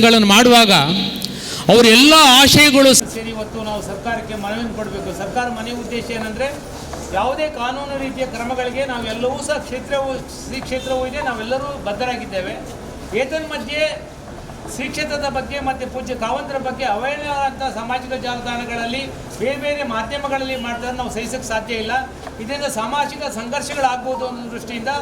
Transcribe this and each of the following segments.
ಮೀಟಿಂಗ್ಗಳನ್ನು ಮಾಡುವಾಗ ಅವರೆಲ್ಲ ಆಶಯಗಳು ಸೇರಿ, ಇವತ್ತು ನಾವು ಸರ್ಕಾರಕ್ಕೆ ಮನವಿಯನ್ನು ಕೊಡಬೇಕು. ಸರ್ಕಾರ ಮನೆ ಉದ್ದೇಶ ಏನಂದ್ರೆ ಯಾವುದೇ ಕಾನೂನು ರೀತಿಯ ಕ್ರಮಗಳಿಗೆ ನಾವೆಲ್ಲವೂ ಸಹ ಕ್ಷೇತ್ರವು ಶ್ರೀ ಕ್ಷೇತ್ರವೂ ಇದೆ, ನಾವೆಲ್ಲರೂ ಬದ್ಧರಾಗಿದ್ದೇವೆ. ಏತನ್ಮಧ್ಯೆ ಶ್ರೀ ಕ್ಷೇತ್ರದ ಬಗ್ಗೆ ಮತ್ತು ಪೂಜ್ಯ ಕಾವಂತರ ಬಗ್ಗೆ ಅಂತ ಸಾಮಾಜಿಕ ಜಾಲತಾಣಗಳಲ್ಲಿ ಬೇರೆ ಬೇರೆ ಮಾಧ್ಯಮಗಳಲ್ಲಿ ಮಾಡ್ತಾರೆ. ನಾವು ಸಹಿಸೋಕ್ಕೆ ಸಾಧ್ಯ ಇಲ್ಲ. ಇದರಿಂದ ಸಾಮಾಜಿಕ ಸಂಘರ್ಷಗಳಾಗ್ಬೋದು ಅನ್ನೋ ದೃಷ್ಟಿಯಿಂದ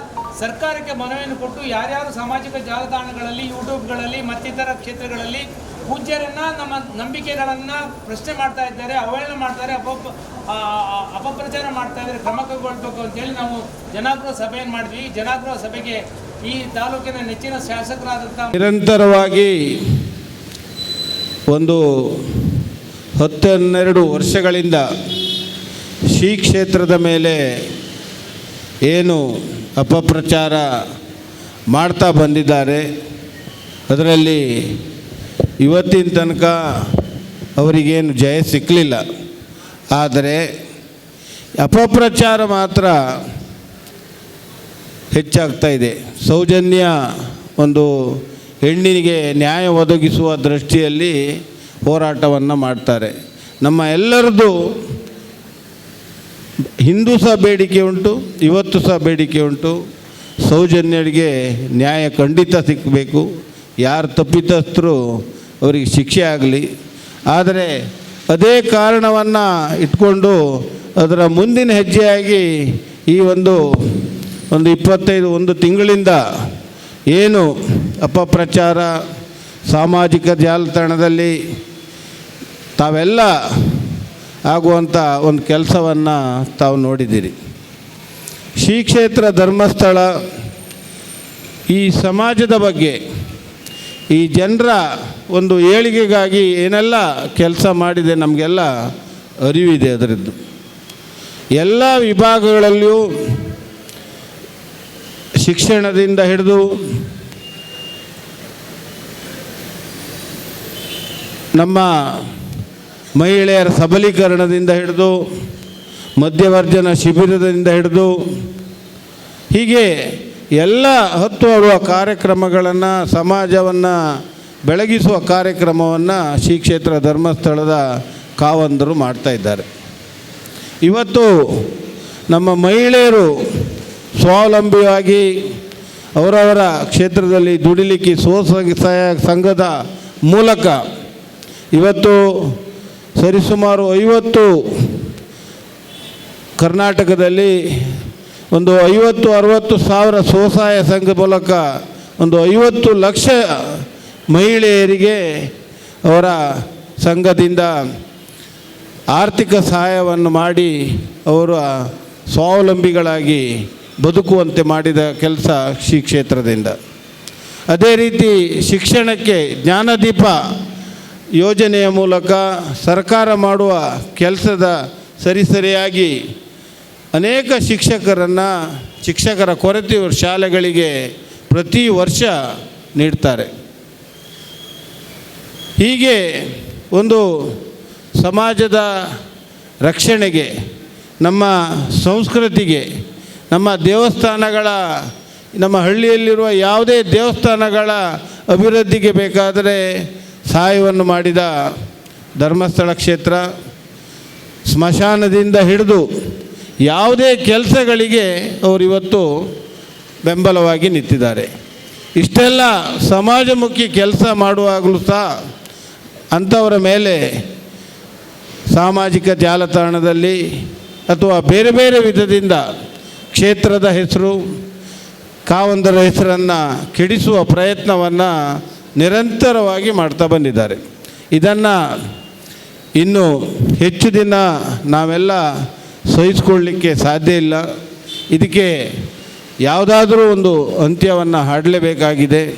ಸರ್ಕಾರಕ್ಕೆ ಮನವಿಯನ್ನು ಕೊಟ್ಟು ಯಾರ್ಯಾರು ಸಾಮಾಜಿಕ ಜಾಲತಾಣಗಳಲ್ಲಿ, ಯೂಟ್ಯೂಬ್ಗಳಲ್ಲಿ, ಮತ್ತಿತರ ಕ್ಷೇತ್ರಗಳಲ್ಲಿ ಪೂಜ್ಯರನ್ನು, ನಮ್ಮ ನಂಬಿಕೆಗಳನ್ನು ಪ್ರಶ್ನೆ ಮಾಡ್ತಾ ಇದ್ದಾರೆ ಅವಹೇಳನ ಮಾಡ್ತಾರೆ ಅಪಪ ಅಪಪ್ರಚಾರ ಮಾಡ್ತಾ ಇದ್ದಾರೆ, ಕ್ರಮ ಕೈಗೊಳ್ಬೇಕು ಅಂತೇಳಿ ನಾವು ಜನಾಗ್ರಹ ಸಭೆಯನ್ನು ಮಾಡಿದ್ವಿ. ಜನಾಗ್ರಹ ಸಭೆಗೆ ಈ ತಾಲೂಕಿನ ನೆಚ್ಚಿನ ಶಾಸಕರಾದಂಥ ನಿರಂತರವಾಗಿ ಒಂದು ಹತ್ತು ಹನ್ನೆರಡು ವರ್ಷಗಳಿಂದ ಶ್ರೀ ಕ್ಷೇತ್ರದ ಮೇಲೆ ಏನು ಅಪಪ್ರಚಾರ ಮಾಡ್ತಾ ಬಂದಿದ್ದಾರೆ. ಅದರಲ್ಲಿ ಇವತ್ತಿನ ತನಕ ಅವರಿಗೇನು ಜಯ ಸಿಕ್ಕಲಿಲ್ಲ ಆದರೆ ಅಪಪ್ರಚಾರ ಮಾತ್ರ ಹೆಚ್ಚಾಗ್ತಾ ಇದೆ. ಸೌಜನ್ಯ ಒಂದು ಹೆಣ್ಣಿನಿಗೆ ನ್ಯಾಯ ಒದಗಿಸುವ ದೃಷ್ಟಿಯಲ್ಲಿ ಹೋರಾಟವನ್ನು ಮಾಡ್ತಾರೆ. ನಮ್ಮ ಎಲ್ಲರದ್ದು ಹಿಂದೂ ಸಹ ಬೇಡಿಕೆ ಉಂಟು, ಇವತ್ತು ಸಹ ಬೇಡಿಕೆ ಉಂಟು. ಸೌಜನ್ಯರಿಗೆ ನ್ಯಾಯ ಖಂಡಿತ ಸಿಕ್ಕಬೇಕು ಯಾರು ತಪ್ಪಿತಸ್ಥರು ಅವರಿಗೆ ಶಿಕ್ಷೆ ಆಗಲಿ. ಆದರೆ ಅದೇ ಕಾರಣವನ್ನು ಇಟ್ಕೊಂಡು ಅದರ ಮುಂದಿನ ಹೆಜ್ಜೆಯಾಗಿ ಈ ಒಂದು ಒಂದು ಇಪ್ಪತ್ತೈದು, ಒಂದು ತಿಂಗಳಿಂದ ಏನು ಅಪಪ್ರಚಾರ, ಸಾಮಾಜಿಕ ಜಾಲತಾಣದಲ್ಲಿ ತಾವೆಲ್ಲ ಆಗುವಂಥ ಒಂದು ಕೆಲಸವನ್ನು ತಾವು ನೋಡಿದ್ದೀರಿ. ಶ್ರೀ ಕ್ಷೇತ್ರ ಧರ್ಮಸ್ಥಳ ಈ ಸಮಾಜದ ಬಗ್ಗೆ ಈ ಜನರ ಒಂದು ಏಳಿಗೆಗಾಗಿ ಏನೆಲ್ಲ ಕೆಲಸ ಮಾಡಿದೆ ನಮಗೆಲ್ಲ ಅರಿವಿದೆ ಅದರದ್ದು. ಎಲ್ಲ ವಿಭಾಗಗಳಲ್ಲಿಯೂ ಶಿಕ್ಷಣದಿಂದ ಹಿಡಿದು ನಮ್ಮ ಮಹಿಳೆಯರ ಸಬಲೀಕರಣದಿಂದ ಹಿಡಿದು ಮಧ್ಯವರ್ಜನ ಶಿಬಿರದಿಂದ ಹಿಡಿದು ಹೀಗೆ ಎಲ್ಲ ಹತ್ತು ಕಾರ್ಯಕ್ರಮಗಳನ್ನು ಸಮಾಜವನ್ನು ಬೆಳಗಿಸುವ ಕಾರ್ಯಕ್ರಮವನ್ನು ಶ್ರೀ ಕ್ಷೇತ್ರ ಧರ್ಮಸ್ಥಳದ ಕಾವಂದರು ಮಾಡ್ತಾ ಇದ್ದಾರೆ. ಇವತ್ತು ನಮ್ಮ ಮಹಿಳೆಯರು ಸ್ವಾವಲಂಬಿಯಾಗಿ ಅವರವರ ಕ್ಷೇತ್ರದಲ್ಲಿ ದುಡಿಲಿಕ್ಕೆ ಸ್ವಸಹಾಯ ಸಂಘದ ಮೂಲಕ ಇವತ್ತು ಸರಿಸುಮಾರು ಐವತ್ತು ಕರ್ನಾಟಕದಲ್ಲಿ ಒಂದು ಐವತ್ತು, ಅರವತ್ತು ಸಾವಿರ ಸ್ವಸಹಾಯ ಸಂಘ ಮೂಲಕ ಒಂದು ಐವತ್ತು ಲಕ್ಷ ಮಹಿಳೆಯರಿಗೆ ಅವರ ಸಂಘದಿಂದ ಆರ್ಥಿಕ ಸಹಾಯವನ್ನು ಮಾಡಿ ಅವರ ಸ್ವಾವಲಂಬಿಗಳಾಗಿ ಬದುಕುವಂತೆ ಮಾಡಿದ ಕೆಲಸ ಶ್ರೀ ಕ್ಷೇತ್ರದಿಂದ. ಅದೇ ರೀತಿ ಶಿಕ್ಷಣಕ್ಕೆ ಜ್ಞಾನದೀಪ ಯೋಜನೆಯ ಮೂಲಕ ಸರ್ಕಾರ ಮಾಡುವ ಕೆಲಸದ ಸರಿಸರಿಯಾಗಿ ಅನೇಕ ಶಿಕ್ಷಕರನ್ನು, ಶಿಕ್ಷಕರ ಕೊರತೆ ಶಾಲೆಗಳಿಗೆ ಪ್ರತಿ ವರ್ಷ ನೀಡ್ತಾರೆ. ಹೀಗೆ ಒಂದು ಸಮಾಜದ ರಕ್ಷಣೆಗೆ, ನಮ್ಮ ಸಂಸ್ಕೃತಿಗೆ ನಮ್ಮ ದೇವಸ್ಥಾನಗಳ, ನಮ್ಮ ಹಳ್ಳಿಯಲ್ಲಿರುವ ಯಾವುದೇ ದೇವಸ್ಥಾನಗಳ ಅಭಿವೃದ್ಧಿಗೆ ಬೇಕಾದರೆ ಸಹಾಯವನ್ನು ಮಾಡಿದ ಧರ್ಮಸ್ಥಳ ಕ್ಷೇತ್ರ ಸ್ಮಶಾನದಿಂದ ಹಿಡಿದು ಯಾವುದೇ ಕೆಲಸಗಳಿಗೆ ಅವರು ಇವತ್ತು ಬೆಂಬಲವಾಗಿ ನಿಂತಿದ್ದಾರೆ. ಇಷ್ಟೆಲ್ಲ ಸಮಾಜಮುಖಿ ಕೆಲಸ ಮಾಡುವಾಗಲೂ ಸಹ ಅಂಥವರ ಮೇಲೆ ಸಾಮಾಜಿಕ ಜಾಲತಾಣದಲ್ಲಿ ಅಥವಾ ಬೇರೆ ಬೇರೆ ವಿಧದಿಂದ ಕ್ಷೇತ್ರದ ಹೆಸರು, ಕಾವಂದರ ಹೆಸರನ್ನು ಕೆಡಿಸುವ ಪ್ರಯತ್ನವನ್ನು ನಿರಂತರವಾಗಿ ಮಾಡ್ತಾ ಬಂದಿದ್ದಾರೆ. ಇದನ್ನು ಇನ್ನು ಹೆಚ್ಚು ದಿನ ನಾವೆಲ್ಲ ಸಹಿಸ್ಕೊಳ್ಳಿಕ್ಕೆ ಸಾಧ್ಯ ಇಲ್ಲ. ಇದಕ್ಕೆ ಯಾವುದಾದರೂ ಒಂದು ಅಂತ್ಯವನ್ನು ಹಾಡಲೇಬೇಕಾಗಿದೆ.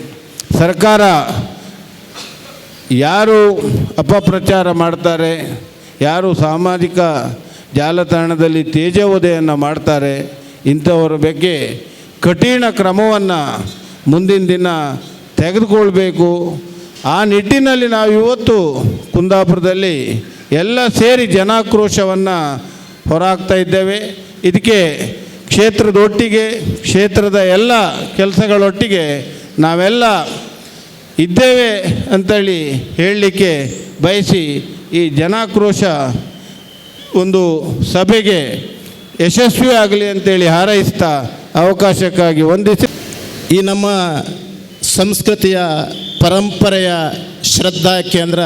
ಸರ್ಕಾರ ಯಾರು ಅಪಪ್ರಚಾರ ಮಾಡ್ತಾರೆ, ಯಾರು ಸಾಮಾಜಿಕ ಜಾಲತಾಣದಲ್ಲಿ ತೇಜೋವಧೆಯನ್ನು ಮಾಡ್ತಾರೆ ಇಂಥವರ ಬಗ್ಗೆ ಕಠಿಣ ಕ್ರಮವನ್ನು ಮುಂದಿನ ದಿನ ತೆಗೆದುಕೊಳ್ಬೇಕು. ಆ ನಿಟ್ಟಿನಲ್ಲಿ ನಾವು ಇವತ್ತು ಕುಂದಾಪುರದಲ್ಲಿ ಎಲ್ಲ ಸೇರಿ ಜನಾಕ್ರೋಶವನ್ನು ಹೊರಹಾಕ್ತಾ ಇದ್ದೇವೆ. ಇದಕ್ಕೆ ಕ್ಷೇತ್ರದೊಟ್ಟಿಗೆ, ಕ್ಷೇತ್ರದ ಎಲ್ಲ ಕೆಲಸಗಳೊಟ್ಟಿಗೆ ನಾವೆಲ್ಲ ಇದ್ದೇವೆ ಅಂತೇಳಿ ಹೇಳಲಿಕ್ಕೆ ಬಯಸಿ ಈ ಜನಾಕ್ರೋಶ ಒಂದು ಸಭೆಗೆ ಯಶಸ್ವಿ ಆಗಲಿ ಅಂತೇಳಿ ಹಾರೈಸ್ತಾ ಅವಕಾಶಕ್ಕಾಗಿ ವಂದಿಸಿ ಈ ನಮ್ಮ ಸಂಸ್ಕೃತಿಯ ಪರಂಪರೆಯ ಶ್ರದ್ಧಾ ಕೇಂದ್ರ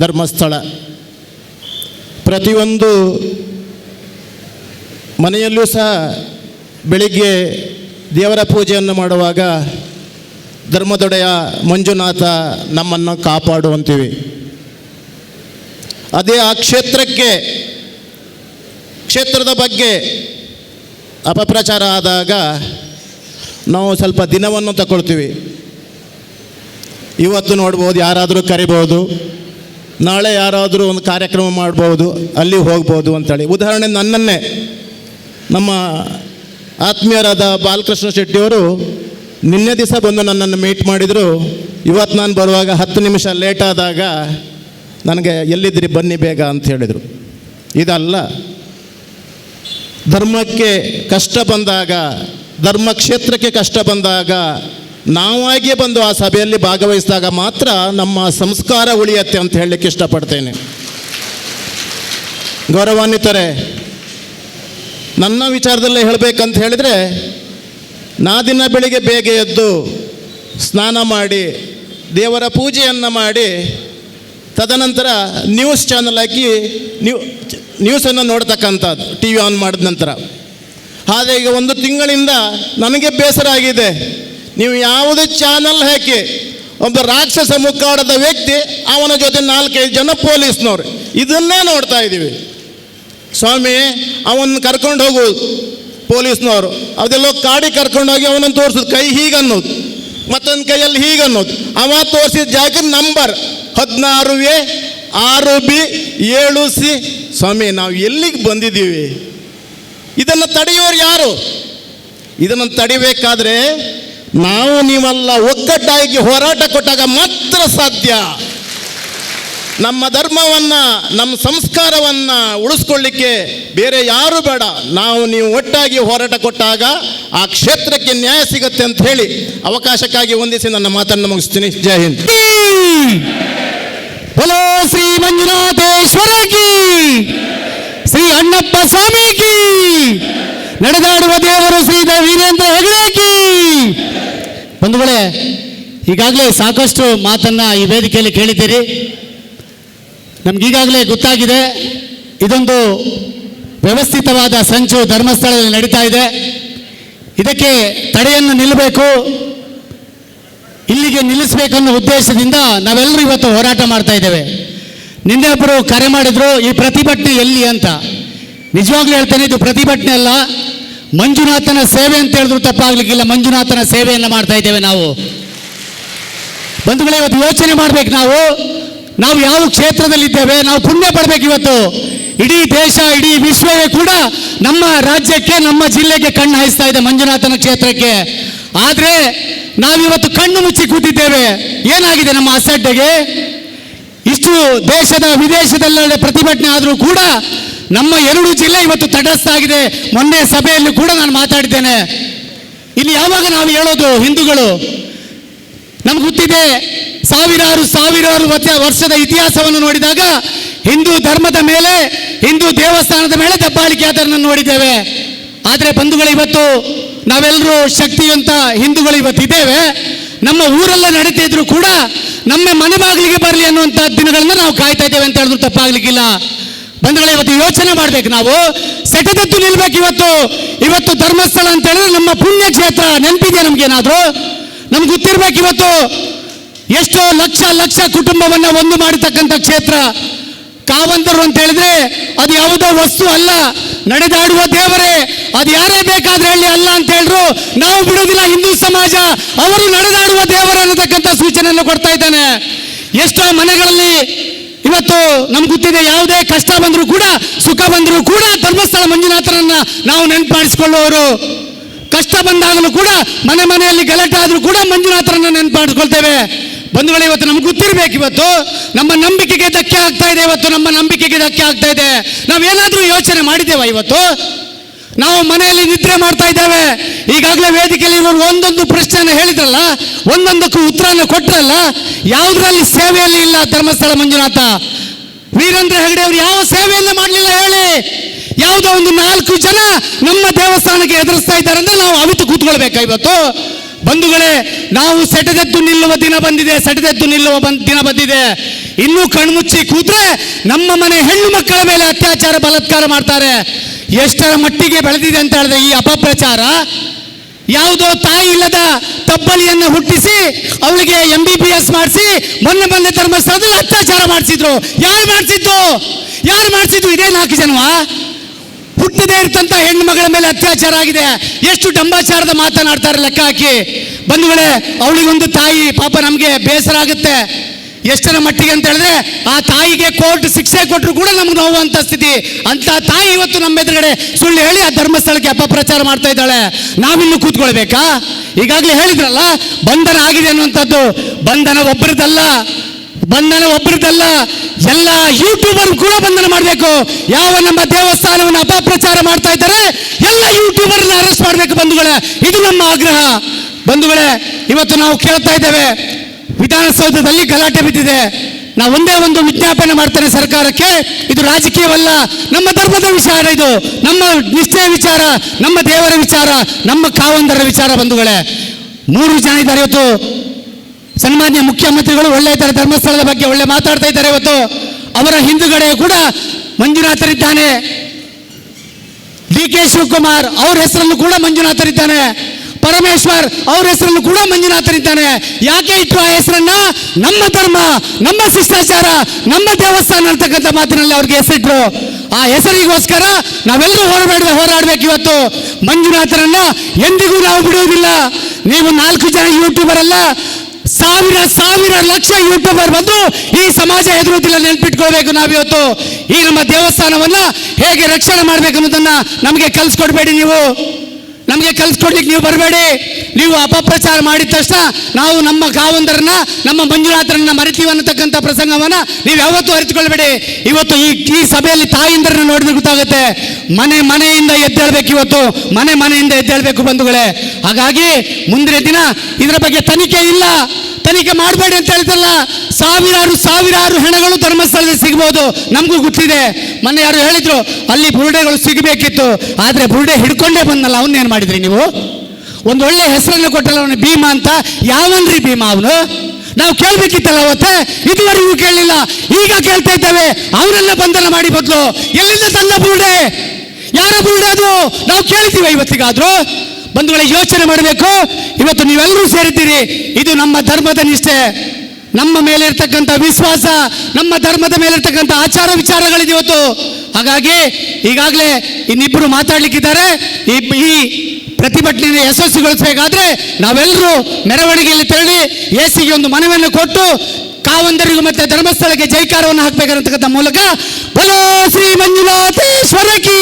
ಧರ್ಮಸ್ಥಳ. ಪ್ರತಿಯೊಂದು ಮನೆಯಲ್ಲೂ ಸಹ ಬೆಳಿಗ್ಗೆ ದೇವರ ಪೂಜೆಯನ್ನು ಮಾಡುವಾಗ ಧರ್ಮದೊಡೆಯ ಮಂಜುನಾಥ ನಮ್ಮನ್ನು ಕಾಪಾಡುವಂತೀವಿ. ಅದೇ ಆ ಕ್ಷೇತ್ರಕ್ಕೆ ಕ್ಷೇತ್ರದ ಬಗ್ಗೆ ಅಪಪ್ರಚಾರ ಆದಾಗ ನಾವು ಸ್ವಲ್ಪ ದಿನವನ್ನು ತಗೊಳ್ತೀವಿ. ಇವತ್ತು ನೋಡ್ಬೋದು, ಯಾರಾದರೂ ಕರಿಬೋದು, ನಾಳೆ ಯಾರಾದರೂ ಒಂದು ಕಾರ್ಯಕ್ರಮ ಮಾಡ್ಬೋದು, ಅಲ್ಲಿ ಹೋಗ್ಬೋದು ಅಂತೇಳಿ. ಉದಾಹರಣೆ ನನ್ನನ್ನೇ. ನಮ್ಮ ಆತ್ಮೀಯರಾದ ಬಾಲಕೃಷ್ಣ ಶೆಟ್ಟಿಯವರು ನಿನ್ನೆ ದಿವಸ ಬಂದು ನನ್ನನ್ನು ಮೀಟ್ ಮಾಡಿದರು. ಇವತ್ತು ನಾನು ಬರುವಾಗ ಹತ್ತು ನಿಮಿಷ ಲೇಟ್ ಆದಾಗ ನನಗೆ, ಎಲ್ಲಿದ್ದೀರಿ? ಬನ್ನಿ ಬೇಗ ಅಂತ ಹೇಳಿದರು. ಇದಲ್ಲ ಧರ್ಮಕ್ಕೆ ಕಷ್ಟ ಬಂದಾಗ ಧರ್ಮ ಕ್ಷೇತ್ರಕ್ಕೆ ಕಷ್ಟ ಬಂದಾಗ, ನಾವಾಗಿಯೇ ಬಂದು ಆ ಸಭೆಯಲ್ಲಿ ಭಾಗವಹಿಸಿದಾಗ ಮಾತ್ರ ನಮ್ಮ ಸಂಸ್ಕಾರ ಉಳಿಯತ್ತೆ ಅಂತ ಹೇಳಲಿಕ್ಕೆ ಇಷ್ಟಪಡ್ತೇನೆ. ಗೌರವಾನ್ವಿತರೆ, ನನ್ನ ವಿಚಾರದಲ್ಲೇ ಹೇಳಬೇಕಂತ ಹೇಳಿದರೆ, ನಾ ದಿನ ಬೆಳಿಗ್ಗೆ ಬೇಗ ಎದ್ದು ಸ್ನಾನ ಮಾಡಿ, ದೇವರ ಪೂಜೆಯನ್ನು ಮಾಡಿ ತದನಂತರ ನ್ಯೂಸ್ ಚಾನಲ್ ಹಾಕಿ ನ್ಯೂ ನ್ಯೂಸನ್ನು ನೋಡ್ತಕ್ಕಂಥದ್ದು ಟಿ ವಿ ಆನ್ ಮಾಡಿದ ನಂತರ. ಆದರೆ ಈಗ ಒಂದು ತಿಂಗಳಿಂದ ನನಗೆ ಬೇಸರ ಆಗಿದೆ. ನೀವು ಯಾವುದೇ ಚಾನಲ್ ಹಾಕಿ ಒಬ್ಬ ರಾಕ್ಷಸ ಮುಖಾಡದ ವ್ಯಕ್ತಿ, ಅವನ ಜೊತೆ ನಾಲ್ಕೈದು ಜನ ಪೊಲೀಸ್ನವ್ರು, ಇದನ್ನೇ ನೋಡ್ತಾ ಇದ್ದೀವಿ. ಸ್ವಾಮಿ ಅವನ್ನ ಕರ್ಕೊಂಡು ಹೋಗುವುದು ಪೊಲೀಸ್ನವರು. ಅದೆಲ್ಲೋ ಕಾಡಿ ಕರ್ಕೊಂಡೋಗಿ ಅವನನ್ನು ತೋರಿಸೋದು ಕೈ ಹೀಗೆ ಅನ್ನೋದು ಮತ್ತೊಂದು ಕೈಯಲ್ಲಿ ಹೀಗೆ ಅನ್ನೋದು. ಅವ ತೋರಿಸಿದ ಜಾಗ ನಂಬರ್ ಹದಿನಾರು ಎ ಆರು ಬಿ ಏಳು ಸಿ ಸ್ವಾಮಿ, ನಾವು ಎಲ್ಲಿಗೆ ಬಂದಿದ್ದೀವಿ? ಇದನ್ನು ತಡೆಯೋರು ಯಾರು? ಇದನ್ನು ತಡಿಬೇಕಾದ್ರೆ ನಾವು ನೀವೆಲ್ಲ ಒಗ್ಗಟ್ಟಾಗಿ ಹೋರಾಟ ಕೊಟ್ಟಾಗ ಮಾತ್ರ ಸಾಧ್ಯ. ನಮ್ಮ ಧರ್ಮವನ್ನ, ನಮ್ಮ ಸಂಸ್ಕಾರವನ್ನ ಉಳಿಸ್ಕೊಳ್ಳಿಕ್ಕೆ ಬೇರೆ ಯಾರು ಬೇಡ. ನಾವು ನೀವು ಒಟ್ಟಾಗಿ ಹೋರಾಟ ಕೊಟ್ಟಾಗ ಆ ಕ್ಷೇತ್ರಕ್ಕೆ ನ್ಯಾಯ ಸಿಗುತ್ತೆ ಅಂತ ಹೇಳಿ ಅವಕಾಶಕ್ಕಾಗಿ ವಂದಿಸಿ ನನ್ನ ಮಾತನ್ನು ಮುಗಿಸ್ತೀನಿ. ಜೈ ಹಿಂದ್. ಹಲೋ ಶ್ರೀ ಮಂಜುನಾಥೇಶ್ವರ ಶ್ರೀ ಅಣ್ಣಪ್ಪ ಸ್ವಾಮಿ ನಡೆದಾಡುವ ದೇವರು ಶ್ರೀ ವೀರೇಂದ್ರ ಹೆಗಡೆ ಕಿ. ಬಂಧುಗಳೇ, ಈಗಾಗಲೇ ಸಾಕಷ್ಟು ಮಾತನ್ನ ಈ ವೇದಿಕೆಯಲ್ಲಿ ಕೇಳಿದ್ದೀರಿ. ನಮ್ಗೀಗಾಗಲೇ ಗೊತ್ತಾಗಿದೆ, ಇದೊಂದು ವ್ಯವಸ್ಥಿತವಾದ ಸಂಚು ಧರ್ಮಸ್ಥಳದಲ್ಲಿ ನಡೀತಾ ಇದೆ. ಇದಕ್ಕೆ ತಡೆಯನ್ನು ನಿಲ್ಲಬೇಕು ಇಲ್ಲಿಗೆ ನಿಲ್ಲಿಸಬೇಕನ್ನೋ ಉದ್ದೇಶದಿಂದ ನಾವೆಲ್ಲರೂ ಇವತ್ತು ಹೋರಾಟ ಮಾಡ್ತಾ ಇದ್ದೇವೆ. ನಿನ್ನೆ ಒಬ್ಬರು ಕರೆ ಮಾಡಿದ್ರು, ಈ ಪ್ರತಿಭಟನೆ ಎಲ್ಲಿ ಅಂತ. ನಿಜವಾಗ್ಲೂ ಹೇಳ್ತೇನೆ, ಇದು ಪ್ರತಿಭಟನೆ ಅಲ್ಲ. ಮಂಜುನಾಥನ ಸೇವೆ ಅಂತ ಹೇಳಿದ್ರು ತಪ್ಪಾಗ್ಲಿಕ್ಕಿಲ್ಲ. ಮಂಜುನಾಥನ ಸೇವೆಯನ್ನು ಮಾಡ್ತಾ ಇದ್ದೇವೆ ನಾವು. ಬಂಧುಗಳೇ, ಇವತ್ತು ಯೋಚನೆ ಮಾಡ್ಬೇಕು ನಾವು. ನಾವು ಯಾವ ಕ್ಷೇತ್ರದಲ್ಲಿದ್ದೇವೆ, ನಾವು ಪುಣ್ಯ ಪಡ್ಬೇಕು ಇವತ್ತು. ಇಡೀ ದೇಶ, ಇಡೀ ವಿಶ್ವವೇ ಕೂಡ ನಮ್ಮ ರಾಜ್ಯಕ್ಕೆ, ನಮ್ಮ ಜಿಲ್ಲೆಗೆ ಕಣ್ಣು ಹಾಯಿಸ್ತಾ ಇದೆ ಮಂಜುನಾಥನ ಕ್ಷೇತ್ರಕ್ಕೆ. ಆದ್ರೆ ನಾವಿವತ್ತು ಕಣ್ಣು ಮುಚ್ಚಿ ಕೂತಿದ್ದೇವೆ. ಏನಾಗಿದೆ ನಮ್ಮ ಅಸಡ್ಡೆಗೆ? ಇಷ್ಟು ದೇಶದ, ವಿದೇಶದಲ್ಲೇ ಪ್ರತಿಭಟನೆ ಆದರೂ ಕೂಡ ನಮ್ಮ ಎರಡು ಜಿಲ್ಲೆ ಇವತ್ತು ತಟಸ್ಥ ಆಗಿದೆ ಮೊನ್ನೆ ಸಭೆಯಲ್ಲಿ ಕೂಡ ನಾನು ಮಾತಾಡಿದ್ದೇನೆ. ಇಲ್ಲಿ ಯಾವಾಗ ನಾವು ಹೇಳೋದು ಹಿಂದೂಗಳು? ನಮ್ಗೆ ಗೊತ್ತಿದೆ ಸಾವಿರಾರು ಸಾವಿರಾರು ವರ್ಷ- ವರ್ಷದ ಇತಿಹಾಸವನ್ನು ನೋಡಿದಾಗ ಹಿಂದೂ ಧರ್ಮದ ಮೇಲೆ, ಹಿಂದೂ ದೇವಸ್ಥಾನದ ಮೇಲೆ ದಬ್ಬಾಳಿಕೆ ಅದನ್ನು ನೋಡಿದ್ದೇವೆ. ಆದರೆ ಬಂಧುಗಳು ಇವತ್ತು ನಾವೆಲ್ಲರೂ ಶಕ್ತಿಯಂತ ಹಿಂದೂಗಳು ಇವತ್ತು ಇದ್ದೇವೆ. ನಮ್ಮ ಊರೆಲ್ಲ ನಡೀತಾ ಇದ್ರು ಕೂಡ ನಮ್ಮ ಮನೆ ಬಾಗಿಲಿಗೆ ಬರಲಿ ಅನ್ನುವಂಥ ದಿನಗಳನ್ನ ನಾವು ಕಾಯ್ತಾ ಇದ್ದೇವೆ ಅಂತ ಹೇಳಿದ್ರು ತಪ್ಪಾಗ್ಲಿಕ್ಕಿಲ್ಲ. ಬಂಧುಗಳ, ಇವತ್ತು ಯೋಚನೆ ಮಾಡ್ಬೇಕು ನಾವು. ಸೆಟದತ್ತು ನಿಲ್ಬೇಕು ಇವತ್ತು. ಇವತ್ತು ಧರ್ಮಸ್ಥಳ ಅಂತ ಹೇಳಿದ್ರೆ ನಮ್ಮ ಪುಣ್ಯ ಕ್ಷೇತ್ರ ನೆನಪಿದೆ ನಮ್ಗೇನಾದ್ರು? ನಮ್ಗೆ ಗೊತ್ತಿರ್ಬೇಕು ಇವತ್ತು. ಎಷ್ಟೋ ಲಕ್ಷ ಲಕ್ಷ ಕುಟುಂಬವನ್ನ ಒಂದು ಮಾಡಿರ್ತಕ್ಕಂಥ ಕ್ಷೇತ್ರ. ಕಾವಂತರು ಅಂತ ಹೇಳಿದ್ರೆ ಅದು ಯಾವುದೋ ವಸ್ತು ಅಲ್ಲ. ನಡೆದಾಡುವ ದೇವರೇ, ಅದು ಯಾರೇ ಬೇಕಾದ್ರೆ ಹೇಳಿ ಅಲ್ಲ ಅಂತ ಹೇಳಿದ್ರು ನಾವು ಬಿಡೋದಿಲ್ಲ ಹಿಂದೂ ಸಮಾಜ, ಅವರು ನಡೆದಾಡುವ ದೇವರ ಅನ್ನತಕ್ಕಂಥ ಸೂಚನೆಯನ್ನು ಕೊಡ್ತಾ ಇದ್ದಾನೆ. ಎಷ್ಟೋ ಮನೆಗಳಲ್ಲಿ ಇವತ್ತು ನಮ್ಗೆ ಗೊತ್ತಿದೆ ಯಾವುದೇ ಕಷ್ಟ ಬಂದರೂ ಕೂಡ, ಸುಖ ಬಂದರೂ ಕೂಡ ಧರ್ಮಸ್ಥಳ ಮಂಜುನಾಥರನ್ನ ನಾವು ನೆನಪು ಮಾಡಿಸ್ಕೊಳ್ಳುವವರು ಕಷ್ಟ ಬಂದಾಗಲೂ ಕೂಡ ಮನೆ ಮನೆಯಲ್ಲಿ ಗಲಾಟೆ ಆದರೂ ಕೂಡ ಮಂಜುನಾಥರನ್ನು ನೆನಪು ಮಾಡಿಸ್ಕೊಳ್ತೇವೆ ಬಂಧುಗಳೇ, ಇವತ್ತು ನಮ್ಗೆ ಗೊತ್ತಿರಬೇಕು ಇವತ್ತು. ನಮ್ಮ ನಂಬಿಕೆಗೆ ಧಕ್ಕೆ ಆಗ್ತಾ ಇದೆ ಇವತ್ತು, ನಮ್ಮ ನಂಬಿಕೆಗೆ ಧಕ್ಕೆ ಆಗ್ತಾ ಇದೆ. ನಾವೇನಾದರೂ ಯೋಚನೆ ಮಾಡಿದ್ದೇವ ಇವತ್ತು? ನಾವು ಮನೆಯಲ್ಲಿ ನಿದ್ರೆ ಮಾಡ್ತಾ ಇದ್ದೇವೆ. ಈಗಾಗಲೇ ವೇದಿಕೆಯಲ್ಲಿ ಇವರು ಒಂದೊಂದು ಪ್ರಶ್ನೆಯನ್ನು ಹೇಳಿದ್ರಲ್ಲ, ಒಂದೊಂದಕ್ಕೂ ಉತ್ತರನ ಕೊಟ್ಟರಲ್ಲ ಯಾವುದರಲ್ಲಿ ಸೇವೆಯಲ್ಲಿ ಇಲ್ಲ ಧರ್ಮಸ್ಥಳ ಮಂಜುನಾಥ? ವೀರೇಂದ್ರ ಹೆಗಡೆ ಅವರು ಯಾವ ಸೇವೆಯನ್ನ ಮಾಡಲಿಲ್ಲ ಹೇಳಿ. ಯಾವುದೋ ಒಂದು ನಾಲ್ಕು ಜನ ನಮ್ಮ ದೇವಸ್ಥಾನಕ್ಕೆ ಎದುರಿಸ್ತಾ ಇದ್ದಾರೆ ಅಂದ್ರೆ ನಾವು ಅವಿತು ಕೂತ್ಕೊಳ್ಬೇಕಾ ಇವತ್ತು? ಬಂಧುಗಳೇ, ನಾವು ಸೆಟದೆದ್ದು ನಿಲ್ಲುವ ದಿನ ಬಂದಿದೆ, ಸೆಟದೆದ್ದು ನಿಲ್ಲುವ ದಿನ ಬಂದಿದೆ. ಇನ್ನೂ ಕಣ್ಮುಚ್ಚಿ ಕೂತ್ರೆ ನಮ್ಮ ಮನೆ ಹೆಣ್ಣು ಮಕ್ಕಳ ಮೇಲೆ ಅತ್ಯಾಚಾರ, ಬಲಾತ್ಕಾರ ಮಾಡ್ತಾರೆ. ಎಷ್ಟರ ಮಟ್ಟಿಗೆ ಬೆಳೆದಿದೆ ಅಂತ ಹೇಳಿದ್ರೆ ಈ ಅಪಪ್ರಚಾರ? ಯಾವುದೋ ತಾಯಿ ಇಲ್ಲದ ತಬ್ಬಲಿಯನ್ನು ಹುಟ್ಟಿಸಿ, ಅವಳಿಗೆ ಎಂ ಬಿ ಬಿ ಎಸ್ ಮಾಡಿಸಿ, ಮೊನ್ನೆ ಮೊನ್ನೆ ಧರ್ಮಸ್ಥಳದಲ್ಲಿ ಅತ್ಯಾಚಾರ ಮಾಡಿಸಿದ್ರು. ಯಾರು ಮಾಡಿಸಿದ್ದು? ಯಾರು ಮಾಡಿಸಿದ್ದು? ಇದೇ ನಾಲ್ಕು ಜನವಾ? ಹುಟ್ಟದೇ ಇರ್ತಂತ ಹೆಣ್ಣು ಮಗಳ ಮೇಲೆ ಅತ್ಯಾಚಾರ ಆಗಿದೆ. ಎಷ್ಟು ಡಂಬಾಚಾರದ ಮಾತನಾಡ್ತಾರೆ ಲೆಕ್ಕ ಹಾಕಿ. ಬಂಧುಗಳೇ, ಅವಳಿಗೊಂದು ತಾಯಿ, ಪಾಪ ನಮಗೆ ಬೇಸರ ಆಗುತ್ತೆ. ಎಷ್ಟರ ಮಟ್ಟಿಗೆ ಅಂತ ಹೇಳಿದ್ರೆ, ಆ ತಾಯಿಗೆ ಕೋರ್ಟ್ ಶಿಕ್ಷೆ ಕೊಟ್ಟರು ಕೂಡ ನಮ್ಗೆ ನೋವುವಂತ ಸ್ಥಿತಿ. ಅಂತ ತಾಯಿ ಇವತ್ತು ನಮ್ಮ ಎದುರುಗಡೆ ಸುಳ್ಳು ಹೇಳಿ ಆ ಧರ್ಮಸ್ಥಳಕ್ಕೆ ಅಪಪ್ರಚಾರ ಮಾಡ್ತಾ ಇದ್ದಾಳೆ. ನಾವಿನ್ನು ಕೂತ್ಕೊಳ್ಬೇಕಾ? ಈಗಾಗಲೇ ಹೇಳಿದ್ರಲ್ಲ, ಬಂಧನ ಆಗಿದೆ ಅನ್ನುವಂಥದ್ದು. ಬಂಧನ ಒಬ್ಬರದಲ್ಲ ಬಂಧನ ಒಬ್ಬರದಲ್ಲ, ಎಲ್ಲ ಯೂಟ್ಯೂಬರ್ ಕೂಡ ಬಂಧನ ಮಾಡಬೇಕು. ಯಾವ ನಮ್ಮ ದೇವಸ್ಥಾನವನ್ನು ಅಪಪ್ರಚಾರ ಮಾಡ್ತಾ ಇದ್ದಾರೆ, ಎಲ್ಲ ಯೂಟ್ಯೂಬರ್ನ ಅರೆಸ್ಟ್ ಮಾಡಬೇಕು ಬಂಧುಗಳೇ. ಇದು ನಮ್ಮ ಆಗ್ರಹ. ಬಂಧುಗಳೇ, ಇವತ್ತು ನಾವು ಕೇಳ್ತಾ ಇದ್ದೇವೆ, ವಿಧಾನಸೌಧದಲ್ಲಿ ಗಲಾಟೆ ಬಿದ್ದಿದೆ. ನಾವು ಒಂದೇ ಒಂದು ವಿಜ್ಞಾಪನೆ ಮಾಡ್ತೇನೆ ಸರ್ಕಾರಕ್ಕೆ. ಇದು ರಾಜಕೀಯವಲ್ಲ, ನಮ್ಮ ಧರ್ಮದ ವಿಚಾರ ಇದು. ನಮ್ಮ ನಿಶ್ಚಯ ವಿಚಾರ, ನಮ್ಮ ದೇವರ ವಿಚಾರ, ನಮ್ಮ ಕಾವಂದರ ವಿಚಾರ ಬಂಧುಗಳೇ. ಮೂರು ಜನ ಇದ್ದಾರೆ ಇವತ್ತು. ಸನ್ಮಾನ್ಯ ಮುಖ್ಯಮಂತ್ರಿಗಳು ಒಳ್ಳೆ ಇದ್ದಾರೆ ಧರ್ಮಸ್ಥಳದ ಬಗ್ಗೆ ಒಳ್ಳೆ ಮಾತಾಡ್ತಾ ಇದ್ದಾರೆ ಇವತ್ತು. ಅವರ ಹಿಂದುಗಡೆ ಕೂಡ ಮಂಜುನಾಥರಿದ್ದಾನೆ. ಡಿ ಕೆ ಶಿವಕುಮಾರ್ ಅವ್ರ ಹೆಸರನ್ನು ಕೂಡ ಮಂಜುನಾಥರಿದ್ದಾನೆ. ಪರಮೇಶ್ವರ್ ಅವ್ರ ಹೆಸರನ್ನು ಕೂಡ ಮಂಜುನಾಥರಿದ್ದಾನೆ. ಯಾಕೆ ಇಟ್ರು ಆ ಹೆಸರನ್ನ? ನಮ್ಮ ಧರ್ಮ, ನಮ್ಮ ಶಿಷ್ಟಾಚಾರ, ನಮ್ಮ ದೇವಸ್ಥಾನ ಅಂತಕ್ಕಂಥ ಮಾತಿನಲ್ಲಿ ಅವ್ರಿಗೆ ಹೆಸರಿಟ್ರು. ಆ ಹೆಸರಿಗೋಸ್ಕರ ನಾವೆಲ್ಲರೂ ಹೋರಾಡ ಹೋರಾಡ್ಬೇಕು ಇವತ್ತು. ಮಂಜುನಾಥರನ್ನ ಎಂದಿಗೂ ನಾವು ಬಿಡುವುದಿಲ್ಲ. ನೀವು ನಾಲ್ಕು ಜನ ಯೂಟ್ಯೂಬರ್ ಅಲ್ಲ ಸಾವಿರ ಸಾವಿರ ಲಕ್ಷ ಯೂಟ್ಯೂಬರ್ ಬಂದು ಈ ಸಮಾಜ ಎದುರುದಿಲ್ಲ ನೆನ್ಪಿಟ್ಕೊಳ್ಬೇಕು ನಾವಿವತ್ತು. ಈ ನಮ್ಮ ದೇವಸ್ಥಾನವನ್ನ ಹೇಗೆ ರಕ್ಷಣೆ ಮಾಡ್ಬೇಕು ಅನ್ನೋದನ್ನ ನಮಗೆ ಕಲ್ಸ್ಕೊಡ್ಬೇಡಿ ನೀವು. ನಮಗೆ ಕಲ್ಸ್ಕೊಡ್ಲಿಕ್ಕೆ ನೀವು ಬರಬೇಡಿ. ನೀವು ಅಪಪ್ರಚಾರ ಮಾಡಿದ ತಕ್ಷಣ ನಾವು ನಮ್ಮ ಗಾವಂದರನ್ನ, ನಮ್ಮ ಮಂಜುನಾಥರನ್ನ ಮರಿತೀವಿ ಅನ್ನತಕ್ಕಂಥ ಪ್ರಸಂಗವನ್ನ ನೀವು ಯಾವತ್ತೂ ಅರಿತುಕೊಳ್ಬೇಡಿ. ಇವತ್ತು ಈ ಈ ಸಭೆಯಲ್ಲಿ ತಾಯಿಂದರನ್ನ ನೋಡಿದ್ರೆ ಗೊತ್ತಾಗುತ್ತೆ. ಮನೆ ಮನೆಯಿಂದ ಎದ್ದೇಳ್ಬೇಕು ಇವತ್ತು. ಮನೆ ಮನೆಯಿಂದ ಎದ್ದೇಳ್ಬೇಕು ಬಂಧುಗಳೇ. ಹಾಗಾಗಿ ಮುಂದಿನ ದಿನ ಇದರ ಬಗ್ಗೆ ತನಿಖೆ ಇಲ್ಲ. ತನಿಖೆ ಮಾಡಬೇಡಿ ಅಂತ ಹೇಳ್ತಿಲ್ಲ ಸಾವಿರಾರು ಸಾವಿರಾರು ಹೆಣಗಳು ಧರ್ಮಸ್ಥಳದಲ್ಲಿ ಸಿಗ್ಬೋದು. ನಮಗೂ ಗೊತ್ತಿದೆ. ಮೊನ್ನೆ ಯಾರು ಹೇಳಿದ್ರು, ಅಲ್ಲಿ ಬುರುಡೆಗಳು ಸಿಗಬೇಕಿತ್ತು. ಆದರೆ ಬುರುಡೆ ಹಿಡ್ಕೊಂಡೇ ಬಂದಲ್ಲ ಅವನ್ನೇನು ಮಾಡಿದ್ರಿ ನೀವು? ಒಂದು ಒಳ್ಳೆ ಹೆಸರನ್ನು ಕೊಟ್ಟಲ್ಲ ಅವನು ಭೀಮಾ ಅಂತ? ಯಾವನ್ರಿ ಭೀಮಾ ಅವನು? ನಾವು ಕೇಳಬೇಕಿತ್ತಲ್ಲ ಅವತ್ತೆ? ಇದುವರೆಗೂ ಕೇಳಲಿಲ್ಲ. ಈಗ ಕೇಳ್ತಾ ಇದ್ದೇವೆ. ಅವರೆಲ್ಲ ಬಂಧನ ಮಾಡಿ ಬದಲು. ಎಲ್ಲಿಂದ ತಂದ ಬುರುಡೆ? ಯಾರ ಬುರುಡೆ ಅದು? ನಾವು ಕೇಳ್ತೀವಿ ಇವತ್ತಿಗಾದ್ರೂ. ಬಂಧುಗಳೇ ಯೋಚನೆ ಮಾಡಬೇಕು. ಇವತ್ತು ನೀವೆಲ್ಲರೂ ಸೇರಿದ್ದೀರಿ. ಇದು ನಮ್ಮ ಧರ್ಮದ ನಿಷ್ಠೆ. ನಮ್ಮ ಮೇಲೆ ಇರ್ತಕ್ಕಂಥ ವಿಶ್ವಾಸ, ನಮ್ಮ ಧರ್ಮದ ಮೇಲೆ ಇರ್ತಕ್ಕಂಥ ಆಚಾರ ವಿಚಾರಗಳಿದೆ ಇವತ್ತು. ಹಾಗಾಗಿ ಈಗಾಗಲೇ ಇನ್ನಿಬ್ಬರು ಮಾತಾಡ್ಲಿಕ್ಕಿದ್ದಾರೆ. ಈ ಪ್ರತಿಭಟನೆ ಯಶಸ್ವಿಗೊಳಿಸಬೇಕಾದ್ರೆ ನಾವೆಲ್ಲರೂ ಮೆರವಣಿಗೆಯಲ್ಲಿ ತೆರಳಿ ಎಸಿಗೆ ಒಂದು ಮನವಿಯನ್ನು ಕೊಟ್ಟು ಕಾವಂದರಿಗೂ ಮತ್ತೆ ಧರ್ಮಸ್ಥಳಕ್ಕೆ ಜೈಕಾರವನ್ನು ಹಾಕಬೇಕಂತಕ್ಕಂಥ ಮೂಲಕ ಬಲೋ ಶ್ರೀ ಮಂಜುನಾಥೇಶ್ವರಕಿ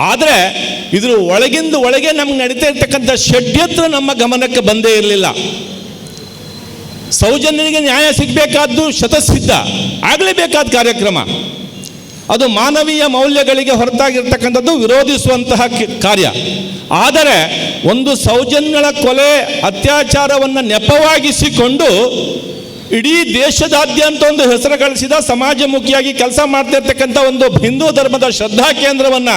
ಆದರೆ ಇದ್ರ ಒಳಗಿಂದ ಒಳಗೆ ನಮ್ಗೆ ನಡೀತಾ ಇರ್ತಕ್ಕಂಥ ಷಡ್ಯಂತ್ರ ನಮ್ಮ ಗಮನಕ್ಕೆ ಬಂದೇ ಇರಲಿಲ್ಲ. ಸೌಜನ್ಯನಿಗೆ ನ್ಯಾಯ ಸಿಗಬೇಕಾದ್ದು ಶತಸಿದ್ಧ ಆಗಲೇಬೇಕಾದ ಕಾರ್ಯಕ್ರಮ. ಅದು ಮಾನವೀಯ ಮೌಲ್ಯಗಳಿಗೆ ಹೊರತಾಗಿರ್ತಕ್ಕಂಥದ್ದು ವಿರೋಧಿಸುವಂತಹ ಕಾರ್ಯ. ಆದರೆ ಒಂದು ಸೌಜನ್ಯಗಳ ಕೊಲೆ ಅತ್ಯಾಚಾರವನ್ನು ನೆಪವಾಗಿಸಿಕೊಂಡು ಇಡೀ ದೇಶದಾದ್ಯಂತ ಒಂದು ಹೆಸರು ಗಳಿಸಿದ ಸಮಾಜಮುಖಿಯಾಗಿ ಕೆಲಸ ಮಾಡ್ತಿರ್ತಕ್ಕಂಥ ಒಂದು ಹಿಂದೂ ಧರ್ಮದ ಶ್ರದ್ಧಾ ಕೇಂದ್ರವನ್ನು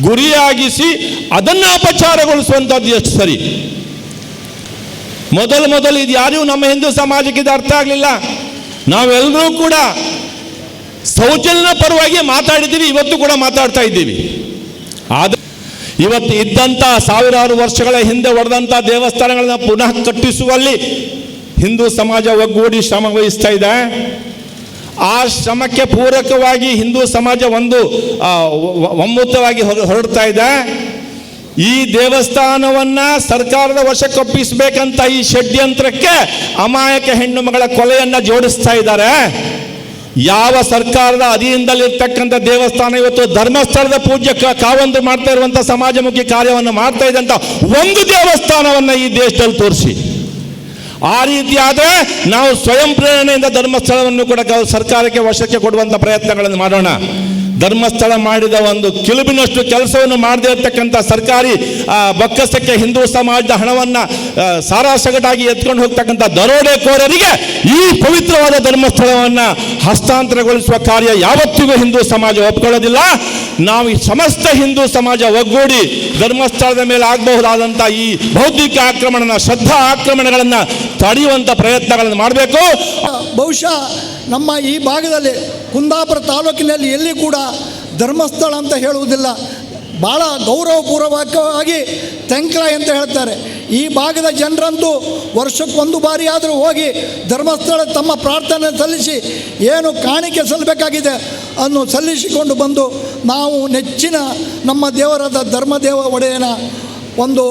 ಗುರಿಯಾಗಿಸಿ ಅದನ್ನು ಅಪಚಾರಗೊಳಿಸುವಂಥದ್ದು ಎಷ್ಟು ಸರಿ? ಮೊದಲು ಮೊದಲು ಇದು ಯಾರಿಗೂ ನಮ್ಮ ಹಿಂದೂ ಸಮಾಜಕ್ಕೆ ಇದು ಅರ್ಥ ಆಗಲಿಲ್ಲ. ನಾವೆಲ್ಲರೂ ಕೂಡ ಸೌಜನ್ಯ ಪರವಾಗಿ ಮಾತಾಡಿದ್ದೀವಿ, ಇವತ್ತು ಕೂಡ ಮಾತಾಡ್ತಾ ಇದ್ದೀವಿ. ಆದರೆ ಇವತ್ತು ಇದ್ದಂಥ ಸಾವಿರಾರು ವರ್ಷಗಳ ಹಿಂದೆ ಒಡೆದಂಥ ದೇವಸ್ಥಾನಗಳನ್ನು ಪುನಃ ಕಟ್ಟಿಸುವಲ್ಲಿ ಹಿಂದೂ ಸಮಾಜ ಒಗ್ಗೂಡಿ ಶ್ರಮ ವಹಿಸ್ತಾ ಇದೆ. ಆ ಶ್ರಮಕ್ಕೆ ಪೂರಕವಾಗಿ ಹಿಂದೂ ಸಮಾಜ ಒಂದು ಒಮ್ಮುತವಾಗಿ ಹೊರ- ಹೊರಡ್ತಾ ಇದೆ. ಈ ದೇವಸ್ಥಾನವನ್ನ ಸರ್ಕಾರದ ವಶಕ್ಕೊಪ್ಪಿಸಬೇಕಂತ ಈ ಷಡ್ಯಂತ್ರಕ್ಕೆ ಅಮಾಯಕ ಹೆಣ್ಣು ಮಗಳ ಕೊಲೆಯನ್ನ ಜೋಡಿಸ್ತಾ ಇದ್ದಾರೆ. ಯಾವ ಸರ್ಕಾರದ ಅಧೀನದಲ್ಲಿರ್ತಕ್ಕಂಥ ದೇವಸ್ಥಾನ ಇವತ್ತು ಧರ್ಮಸ್ಥಳದ ಪೂಜ್ಯ ಕಾವೊಂದು ಮಾಡ್ತಾ ಇರುವಂಥ ಸಮಾಜಮುಖಿ ಕಾರ್ಯವನ್ನು ಮಾಡ್ತಾ ಇದೆ ಅಂತ ಒಂದು ದೇವಸ್ಥಾನವನ್ನ ಈ ದೇಶದಲ್ಲಿ ತೋರಿಸಿ. ಆ ರೀತಿ ಆದರೆ ನಾವು ಸ್ವಯಂ ಪ್ರೇರಣೆಯಿಂದ ಧರ್ಮಸ್ಥಳವನ್ನು ಕೂಡ ಸರ್ಕಾರಕ್ಕೆ ವಶಕ್ಕೆ ಕೊಡುವಂಥ ಪ್ರಯತ್ನಗಳನ್ನು ಮಾಡೋಣ. ಧರ್ಮಸ್ಥಳ ಮಾಡಿದ ಒಂದು ಕಿಲುಬಿನಷ್ಟು ಕೆಲಸವನ್ನು ಮಾಡದೇ ಇರತಕ್ಕಂಥ ಸರ್ಕಾರಿ ಬಕ್ಕಸಕ್ಕೆ ಹಿಂದೂ ಸಮಾಜದ ಹಣವನ್ನು ಸಾರಾಸಗಟಾಗಿ ಎತ್ಕೊಂಡು ಹೋಗ್ತಕ್ಕಂಥ ದರೋಡೆಕೋರರಿಗೆ ಈ ಪವಿತ್ರವಾದ ಧರ್ಮಸ್ಥಳವನ್ನು ಹಸ್ತಾಂತರಗೊಳಿಸುವ ಕಾರ್ಯ ಯಾವತ್ತಿಗೂ ಹಿಂದೂ ಸಮಾಜ ಒಪ್ಕೊಳ್ಳೋದಿಲ್ಲ. ನಾವು ಈ ಸಮಸ್ತ ಹಿಂದೂ ಸಮಾಜ ಒಗ್ಗೂಡಿ ಧರ್ಮಸ್ಥಳದ ಮೇಲೆ ಆಗಬಹುದಾದಂಥ ಈ ಬೌದ್ಧಿಕ ಆಕ್ರಮಣನ, ಶ್ರದ್ಧಾ ಆಕ್ರಮಣಗಳನ್ನು ತಡೆಯುವಂಥ ಪ್ರಯತ್ನಗಳನ್ನು ಮಾಡಬೇಕು. ಬಹುಶಃ ನಮ್ಮ ಈ ಭಾಗದಲ್ಲಿ ಕುಂದಾಪುರ ತಾಲೂಕಿನಲ್ಲಿ ಎಲ್ಲಿ ಕೂಡ ಧರ್ಮಸ್ಥಳ ಅಂತ ಹೇಳುವುದಿಲ್ಲ. ಭಾಳ ಗೌರವಪೂರ್ವಕವಾಗಿ ತೆಂಕ್ಲ ಅಂತ ಹೇಳ್ತಾರೆ. ಈ ಭಾಗದ ಜನರಂತೂ ವರ್ಷಕ್ಕೊಂದು ಬಾರಿ ಆದರೂ ಹೋಗಿ ಧರ್ಮಸ್ಥಳ ತಮ್ಮ ಪ್ರಾರ್ಥನೆ ಸಲ್ಲಿಸಿ ಏನು ಕಾಣಿಕೆ ಸಲ್ಲಬೇಕಾಗಿದೆ ಅನ್ನು ಸಲ್ಲಿಸಿಕೊಂಡು ಬಂದು ನಾವು ನೆಚ್ಚಿನ ನಮ್ಮ ದೇವರಾದ ಧರ್ಮದೇವ ಒಡೆಯನ ಒಂದು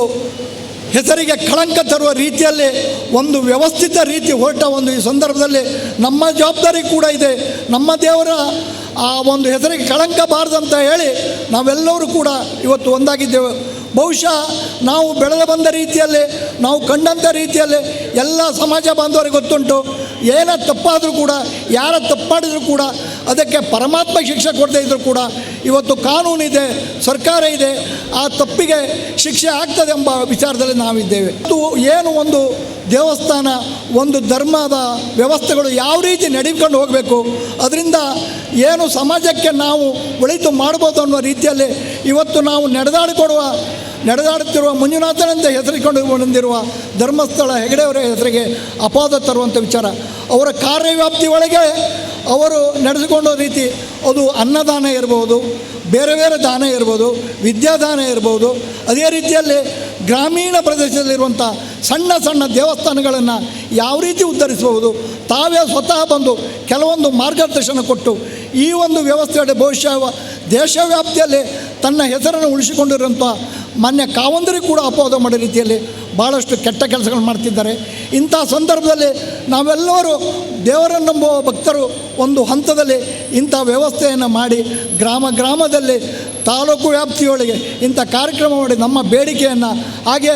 ಹೆಸರಿಗೆ ಕಳಂಕ ತರುವ ರೀತಿಯಲ್ಲಿ, ಒಂದು ವ್ಯವಸ್ಥಿತ ರೀತಿ ಹೊರಟ ಒಂದು ಈ ಸಂದರ್ಭದಲ್ಲಿ ನಮ್ಮ ಜವಾಬ್ದಾರಿ ಕೂಡ ಇದೆ. ನಮ್ಮ ದೇವರ ಆ ಒಂದು ಹೆಸರಿಗೆ ಕಳಂಕ ಬಾರದಂತ ಹೇಳಿ ನಾವೆಲ್ಲರೂ ಕೂಡ ಇವತ್ತು ಒಂದಾಗಿದ್ದೇವೆ. ಬಹುಶಃ ನಾವು ಬೆಳೆದು ಬಂದ ರೀತಿಯಲ್ಲಿ, ನಾವು ಕಂಡಂಥ ರೀತಿಯಲ್ಲಿ ಎಲ್ಲ ಸಮಾಜ ಬಾಂಧವರಿಗೆ ಗೊತ್ತುಂಟು. ಏನೇ ತಪ್ಪಾದರೂ ಕೂಡ, ಯಾರ ತಪ್ಪಾಡಿದರೂ ಕೂಡ, ಅದಕ್ಕೆ ಪರಮಾತ್ಮ ಶಿಕ್ಷೆ ಕೊಡದೇ ಇದ್ದರೂ ಕೂಡ ಇವತ್ತು ಕಾನೂನಿದೆ ಸರ್ಕಾರ ಇದೆ, ಆ ತಪ್ಪಿಗೆ ಶಿಕ್ಷೆ ಆಗ್ತದೆ ಎಂಬ ವಿಚಾರದಲ್ಲಿ ನಾವಿದ್ದೇವೆ. ಇದು ಏನು ಒಂದು ದೇವಸ್ಥಾನ, ಒಂದು ಧರ್ಮದ ವ್ಯವಸ್ಥೆಗಳು ಯಾವ ರೀತಿ ನಡೆದುಕೊಂಡು ಹೋಗಬೇಕು, ಅದರಿಂದ ಏನು ಸಮಾಜಕ್ಕೆ ನಾವು ಒಳಿತು ಮಾಡ್ಬೋದು ಅನ್ನೋ ರೀತಿಯಲ್ಲಿ ಇವತ್ತು ನಾವು ನಡೆದಾಡಿಕೊಡುವ ನಡೆದಾಡುತ್ತಿರುವ ಮಂಜುನಾಥನಂತೆ ಹೆಸರಿಕೊಂಡು ಬಂದಿರುವ ಧರ್ಮಸ್ಥಳ ಹೆಗಡೆಯವರ ಹೆಸರಿಗೆ ಅಪಾದ ತರುವಂಥ ವಿಚಾರ. ಅವರ ಕಾರ್ಯವ್ಯಾಪ್ತಿ ಒಳಗೆ ಅವರು ನಡೆಸಿಕೊಂಡ ರೀತಿ ಅದು ಅನ್ನದಾನ ಇರ್ಬೋದು, ಬೇರೆ ಬೇರೆ ದಾನ ಇರ್ಬೋದು, ವಿದ್ಯಾದಾನ ಇರ್ಬೋದು. ಅದೇ ರೀತಿಯಲ್ಲಿ ಗ್ರಾಮೀಣ ಪ್ರದೇಶದಲ್ಲಿರುವಂಥ ಸಣ್ಣ ಸಣ್ಣ ದೇವಸ್ಥಾನಗಳನ್ನು ಯಾವ ರೀತಿ ಉದ್ಧರಿಸಬಹುದು, ತಾವೇ ಸ್ವತಃ ಬಂದು ಕೆಲವೊಂದು ಮಾರ್ಗದರ್ಶನ ಕೊಟ್ಟು ಈ ಒಂದು ವ್ಯವಸ್ಥೆಯ ಬಹುಶಃ ದೇಶವ್ಯಾಪ್ತಿಯಲ್ಲಿ ತನ್ನ ಹೆಸರನ್ನು ಉಳಿಸಿಕೊಂಡಿರುವಂಥ ಮಾನ್ಯ ಕಾವಂದರಿ ಕೂಡ ಅಪವಾದ ಮಾಡೋ ರೀತಿಯಲ್ಲಿ ಭಾಳಷ್ಟು ಕೆಟ್ಟ ಕೆಲಸಗಳು ಮಾಡ್ತಿದ್ದಾರೆ. ಇಂಥ ಸಂದರ್ಭದಲ್ಲಿ ನಾವೆಲ್ಲರೂ ದೇವರನ್ನು ನಂಬುವ ಭಕ್ತರು ಒಂದು ಹಂತದಲ್ಲಿ ಇಂಥ ವ್ಯವಸ್ಥೆಯನ್ನು ಮಾಡಿ ಗ್ರಾಮ ಗ್ರಾಮದಲ್ಲಿ ತಾಲೂಕು ವ್ಯಾಪ್ತಿಯೊಳಗೆ ಇಂಥ ಕಾರ್ಯಕ್ರಮ ಮಾಡಿ ನಮ್ಮ ಬೇಡಿಕೆಯನ್ನು ಹಾಗೆ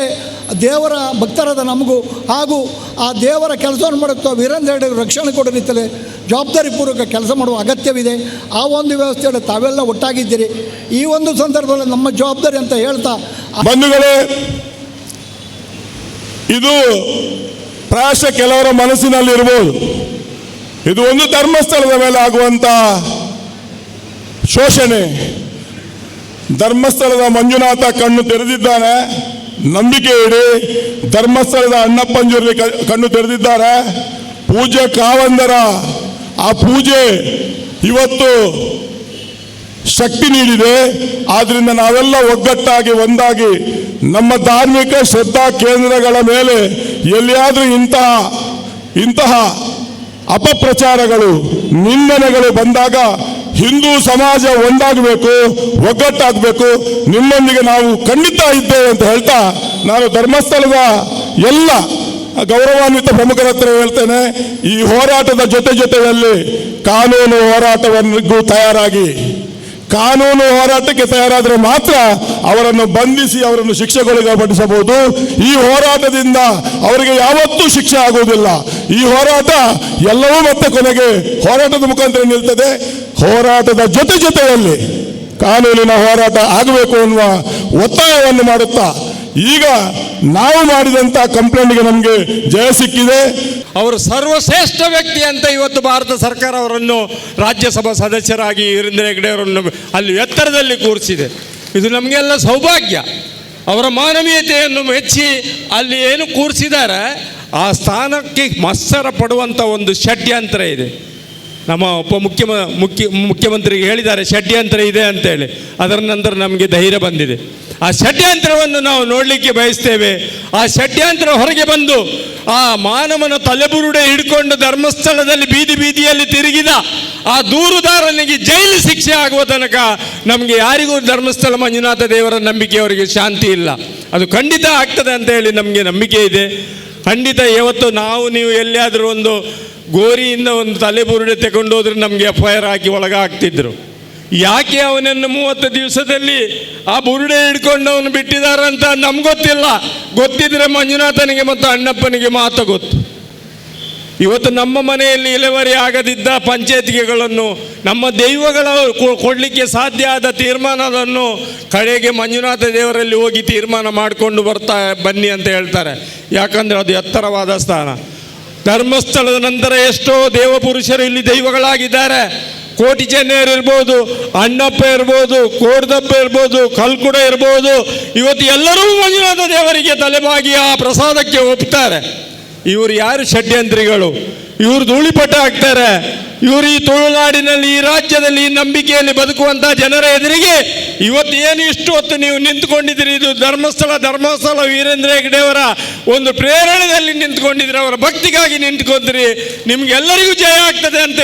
ದೇವರ ಭಕ್ತರಾದ ನಮಗೂ ಹಾಗೂ ಆ ದೇವರ ಕೆಲಸವನ್ನು ಮಾಡುತ್ತಾ ವೀರೇಂದ್ರ ಹೆಗಡೆ ರಕ್ಷಣೆ ಕೊಡೋ ಜವಾಬ್ದಾರಿ ಪೂರ್ವಕ ಕೆಲಸ ಮಾಡುವ ಅಗತ್ಯವಿದೆ. ಆ ಒಂದು ವ್ಯವಸ್ಥೆಯಲ್ಲಿ ತಾವೆಲ್ಲ ಒಟ್ಟಾಗಿದ್ದೀರಿ. ಈ ಒಂದು ಸಂದರ್ಭದಲ್ಲಿ ನಮ್ಮ ಜವಾಬ್ದಾರಿ ಅಂತ ಹೇಳ್ತಾ ಬಂಧುಗಳೇ, ಇದು ಪ್ರಾಯಶಃ ಕೆಲವರ ಮನಸ್ಸಿನಲ್ಲಿರ್ಬೋದು ಇದು ಒಂದು ಧರ್ಮಸ್ಥಳದ ಮೇಲೆ ಆಗುವಂತ ಶೋಷಣೆ. ಧರ್ಮಸ್ಥಳದ ಮಂಜುನಾಥ ಕಣ್ಣು ತೆರೆದಿದ್ದಾನೆ. ನಂಬಿಕೆ ಇಡಿ ಧರ್ಮಸ್ಥಳದ ಅಣ್ಣಪ್ಪಂಜೂರಲ್ಲಿ ಕಣ್ಣು ತೆರೆದಿದ್ದಾರೆ. ಪೂಜೆ ಕಾವಂದರ, ಆ ಪೂಜೆ ಇವತ್ತು ಶಕ್ತಿ ನೀಡಿದೆ. ಆದ್ರಿಂದ ನಾವೆಲ್ಲ ಒಗ್ಗಟ್ಟಾಗಿ, ಒಂದಾಗಿ ನಮ್ಮ ಧಾರ್ಮಿಕ ಶ್ರದ್ಧಾ ಕೇಂದ್ರಗಳ ಮೇಲೆ ಎಲ್ಲಿಯಾದರೂ ಇಂತಹ ಇಂತಹ ಅಪಪ್ರಚಾರಗಳು, ನಿಂದನೆಗಳು ಬಂದಾಗ ಹಿಂದೂ ಸಮಾಜ ಒಂದಾಗಬೇಕು, ಒಗ್ಗಟ್ಟಾಗಬೇಕು. ನಿಮ್ಮೊಂದಿಗೆ ನಾವು ಖಂಡಿತ ಇದ್ದೇವೆ ಅಂತ ಹೇಳ್ತಾ ನಾನು ಧರ್ಮಸ್ಥಳದ ಎಲ್ಲ ಗೌರವಾನ್ವಿತ ಪ್ರಮುಖರ ಹತ್ರ ಹೇಳ್ತೇನೆ, ಈ ಹೋರಾಟದ ಜೊತೆ ಜೊತೆಯಲ್ಲಿ ಕಾನೂನು ಹೋರಾಟವನ್ನಿಗೂ ತಯಾರಾಗಿ. ಕಾನೂನು ಹೋರಾಟಕ್ಕೆ ತಯಾರಾದರೆ ಮಾತ್ರ ಅವರನ್ನು ಬಂಧಿಸಿ ಅವರನ್ನು ಶಿಕ್ಷೆಗೊಳಪಡಿಸಬಹುದು ಈ ಹೋರಾಟದಿಂದ ಅವರಿಗೆ ಯಾವತ್ತೂ ಶಿಕ್ಷೆ ಆಗುವುದಿಲ್ಲ. ಈ ಹೋರಾಟ ಎಲ್ಲವೂ ಮತ್ತೆ ಕೊನೆಗೆ ಹೋರಾಟದ ಮುಖಾಂತರ ನಿಲ್ತದೆ. ಹೋರಾಟದ ಜೊತೆ ಜೊತೆಯಲ್ಲಿ ಕಾನೂನಿನ ಹೋರಾಟ ಆಗಬೇಕು ಅನ್ನುವ ಒತ್ತಾಯವನ್ನು ಮಾಡುತ್ತಾ ಈಗ ನಾವು ಮಾಡಿದಂಥ ಕಂಪ್ಲೇಂಟ್ಗೆ ನಮಗೆ ಜಯ ಸಿಕ್ಕಿದೆ. ಅವರು ಸರ್ವಶ್ರೇಷ್ಠ ವ್ಯಕ್ತಿ ಅಂತ ಇವತ್ತು ಭಾರತ ಸರ್ಕಾರ ಅವರನ್ನು ರಾಜ್ಯಸಭಾ ಸದಸ್ಯರಾಗಿ ವೀರೇಂದ್ರ ಹೆಗ್ಡೆ ಅವರನ್ನು ಅಲ್ಲಿ ಎತ್ತರದಲ್ಲಿ ಕೂರಿಸಿದೆ. ಇದು ನಮಗೆಲ್ಲ ಸೌಭಾಗ್ಯ. ಅವರ ಮಾನವೀಯತೆಯನ್ನು ಮೆಚ್ಚಿ ಅಲ್ಲಿ ಏನು ಕೂರಿಸಿದ್ದಾರೆ, ಆ ಸ್ಥಾನಕ್ಕೆ ಮತ್ಸರ ಪಡುವಂಥ ಒಂದು ಷಡ್ಯಂತ್ರ ಇದೆ. ನಮ್ಮ ಉಪ ಮುಖ್ಯ ಮುಖ್ಯ ಮುಖ್ಯಮಂತ್ರಿಗೆ ಹೇಳಿದ್ದಾರೆ, ಷಡ್ಯಂತ್ರ ಇದೆ ಅಂತೇಳಿ. ಅದರ ನಂತರ ನಮಗೆ ಧೈರ್ಯ ಬಂದಿದೆ. ಆ ಷಡ್ಯಂತ್ರವನ್ನು ನಾವು ನೋಡಲಿಕ್ಕೆ ಬಯಸ್ತೇವೆ. ಆ ಷಡ್ಯಂತ್ರ ಹೊರಗೆ ಬಂದು ಆ ಮಾನವನ ತಲೆಬುರುಡೆ ಹಿಡ್ಕೊಂಡು ಧರ್ಮಸ್ಥಳದಲ್ಲಿ ಬೀದಿ ಬೀದಿಯಲ್ಲಿ ತಿರುಗಿದ ಆ ದೂರುದಾರನಿಗೆ ಜೈಲು ಶಿಕ್ಷೆ ಆಗುವ ತನಕ ನಮಗೆ ಯಾರಿಗೂ ಧರ್ಮಸ್ಥಳ ಮಂಜುನಾಥ ದೇವರ ನಂಬಿಕೆ ಅವರಿಗೆ ಶಾಂತಿ ಇಲ್ಲ. ಅದು ಖಂಡಿತ ಆಗ್ತದೆ ಅಂತ ಹೇಳಿ ನಮಗೆ ನಂಬಿಕೆ ಇದೆ. ಖಂಡಿತ ಯಾವತ್ತು ನಾವು, ನೀವು ಎಲ್ಲಿಯಾದರೂ ಒಂದು ಗೋರಿಯಿಂದ ಒಂದು ತಲೆಬುರುಡೆ ತಗೊಂಡು ಹೋದ್ರೆ ನಮಗೆ ಎಫ್ ಐ ಆರ್ ಹಾಕಿ ಒಳಗೆ ಹಾಕ್ತಿದ್ರು ಯಾಕೆ ಅವನನ್ನು ಮೂವತ್ತು ದಿವಸದಲ್ಲಿ ಆ ಬುರುಡೆ ಹಿಡ್ಕೊಂಡು ಅವನು ಬಿಟ್ಟಿದಾರಂತ ನಮ್ಗೊತ್ತಿಲ್ಲ ಗೊತ್ತಿದ್ರೆ ಮಂಜುನಾಥನಿಗೆ ಮತ್ತು ಅಣ್ಣಪ್ಪನಿಗೆ ಮಾತು ಗೊತ್ತು. ಇವತ್ತು ನಮ್ಮ ಮನೆಯಲ್ಲಿ ಇಳುವರಿ ಆಗದಿದ್ದ ಪಂಚಾಯತಿಗೆಗಳನ್ನು, ನಮ್ಮ ದೈವಗಳ ಕೊಡಲಿಕ್ಕೆ ಸಾಧ್ಯ ಆದ ತೀರ್ಮಾನವನ್ನು ಕಡೆಗೆ ಮಂಜುನಾಥ ದೇವರಲ್ಲಿ ಹೋಗಿ ತೀರ್ಮಾನ ಮಾಡಿಕೊಂಡು ಬರ್ತಾ ಬನ್ನಿ ಅಂತ ಹೇಳ್ತಾರೆ. ಯಾಕಂದರೆ ಅದು ಎತ್ತರವಾದ ಸ್ಥಾನ. ಧರ್ಮಸ್ಥಳದ ನಂತರ ಎಷ್ಟೋ ದೇವಪುರುಷರು ಇಲ್ಲಿ ದೈವಗಳಾಗಿದ್ದಾರೆ. ಕೋಟಿ ಚೆನ್ನಯ್ಯರು ಇರ್ಬೋದು, ಅಣ್ಣಪ್ಪ ಇರ್ಬೋದು, ಕೋಡ್ದಪ್ಪ ಇರ್ಬೋದು, ಕಲ್ಕುಡ ಇರ್ಬೋದು, ಇವತ್ತು ಎಲ್ಲರೂ ಮಂಜುನಾಥ ದೇವರಿಗೆ ತಲೆಬಾಗಿ ಆ ಪ್ರಸಾದಕ್ಕೆ ಒಪ್ತಾರೆ. ಇವರು ಯಾರು ಷಡ್ಯಂತ್ರಿಗಳು? ಇವರು ಧೂಳಿಪಟ ಆಗ್ತಾರೆ. ಇವರು ಈ ತುಳುನಾಡಿನಲ್ಲಿ, ಈ ರಾಜ್ಯದಲ್ಲಿ ಈ ನಂಬಿಕೆಯಲ್ಲಿ ಬದುಕುವಂಥ ಜನರ ಎದುರಿಗೆ ಇವತ್ತು ಏನು ಇಷ್ಟು ಹೊತ್ತು ನೀವು ನಿಂತ್ಕೊಂಡಿದ್ದೀರಿ? ಇದು ಧರ್ಮಸ್ಥಳ ಧರ್ಮಸ್ಥಳ ವೀರೇಂದ್ರ ಹೆಗ್ಡೆಯವರ ಒಂದು ಪ್ರೇರಣೆಯಲ್ಲಿ ನಿಂತ್ಕೊಂಡಿದ್ರಿ ಅವರ ಭಕ್ತಿಗಾಗಿ ನಿಂತ್ಕೊಂಡ್ರಿ ನಿಮ್ಗೆಲ್ಲರಿಗೂ ಜಯ ಆಗ್ತದೆ ಅಂತ